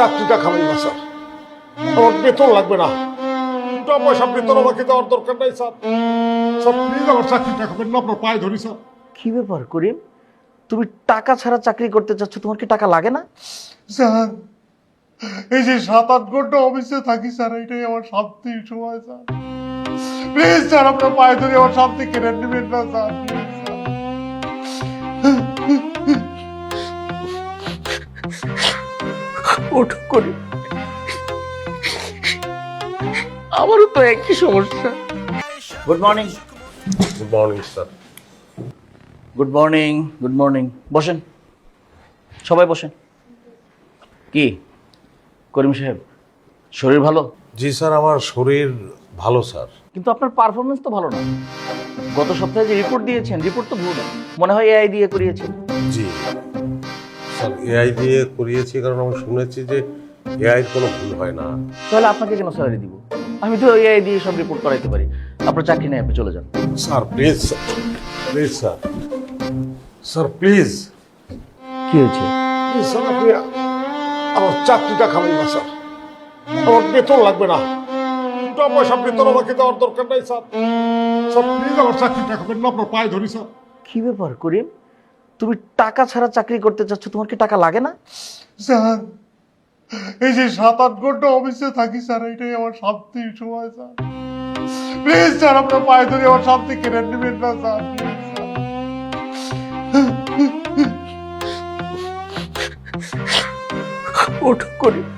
চাকরিটা খাবেন না স্যার। আমার বেতন লাগবে না। দুটো পয়সা বেতন আমাকে দেওয়ার দরকার নাই স্যার। স্যার প্লিজ আমার চাকরিটা খাবেন না আপনার পায়ে ধরি স্যার। কি ব্যাপার করিম? তুমি টাকা ছাড়া চাকরি করতে চাচ্ছ তোমার কি টাকা লাগে না? স্যার এই যে সাত আট ঘণ্টা অফিসে থাকি স্যার এটাই আমার শান্তির সময় স্যার। প্লিজ স্যার আপনার পায়ে ধরে আমার শান্তি কেড়ে নেবেন না স্যার স্যার। ওঠো করিম আমারও তো একই সমস্যা। Good morning good morning sir good morning good morning বসেন। সবাই বসেন। কি? করিম সাহেব শরীর ভালো? জি স্যার আমার শরীর ভালো স্যার। কিন্তু আপনার পারফরমেন্স তো ভালো না। গত সপ্তাহে যে রিপোর্ট দিয়েছেন রিপোর্ট তো ভুল। মনে হয় এআই দিয়ে করিয়েছেন। জি। স্যার এআই দিয়ে করিয়েছি কারণ আমি শুনেছি যে এআই কোনো ভুল হয় না। তাহলে আপনাকে কেন স্যালারি দিব? আমি তো এআই দিয়ে সব রিপোর্ট করাইতে পারি। আপনার চাকরি নেই আপনি চলে যান। Sir please please sir sir please কি হয়েছে? প্লিজ স্যার আপনি আমার চাকরিটা খাবেন না স্যার আমার বেতন লাগবে না। দুটো পয়সা বেতন আমাকে দেওয়ার দরকার নাই স্যার স্যার প্লিজ আমার চাকরিটা খাবেন না আপনার পায়ে ধরি স্যার কি ব্যাপার করিম? তুমি টাকা ছাড়া চাকরি করতে চাচ্ছ তোমার কি টাকা লাগে না? স্যার এই যে সাত আট ঘণ্টা অফিসে থাকি স্যার এটাই আমার শান্তির সময় স্যার। প্লিজ স্যার আপনার পায়ে ধরে আমার শান্তি কেড়ে নেবেন না স্যার ওঠো করিম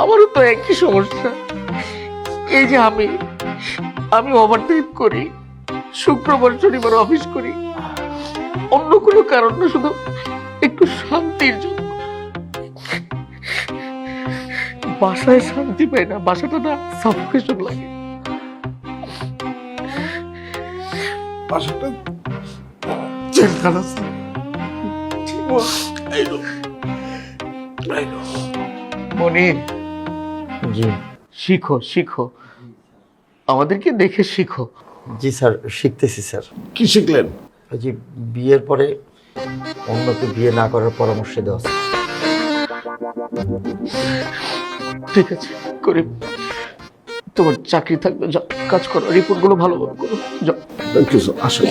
আমারও তো একই সমস্যা। এই যে আমি আমি ওভারটাইম করি। শুক্রবার শনিবার অফিস করি। অন্য কোনো কারণ না শুধু একটু শান্তির জন্য। বাসায় শান্তি পাই না বাসাটা না সাফোকেশন লাগে। বাসাটা জেলখানা মনির জি। শিখো শিখো। আমাদেরকে দেখে শিখো। জি স্যার শিখতেছি স্যার। কি শিখলেন? জি বিয়ের পরে অন্যকে বিয়ে না করার পরামর্শ দেওয়া ঠিক আছে করিম তোমার চাকরি থাকবে যা কাজ করো রিপোর্টগুলো ভালোভাবে করো যাও। থ্যাংক ইউ স্যার আসেন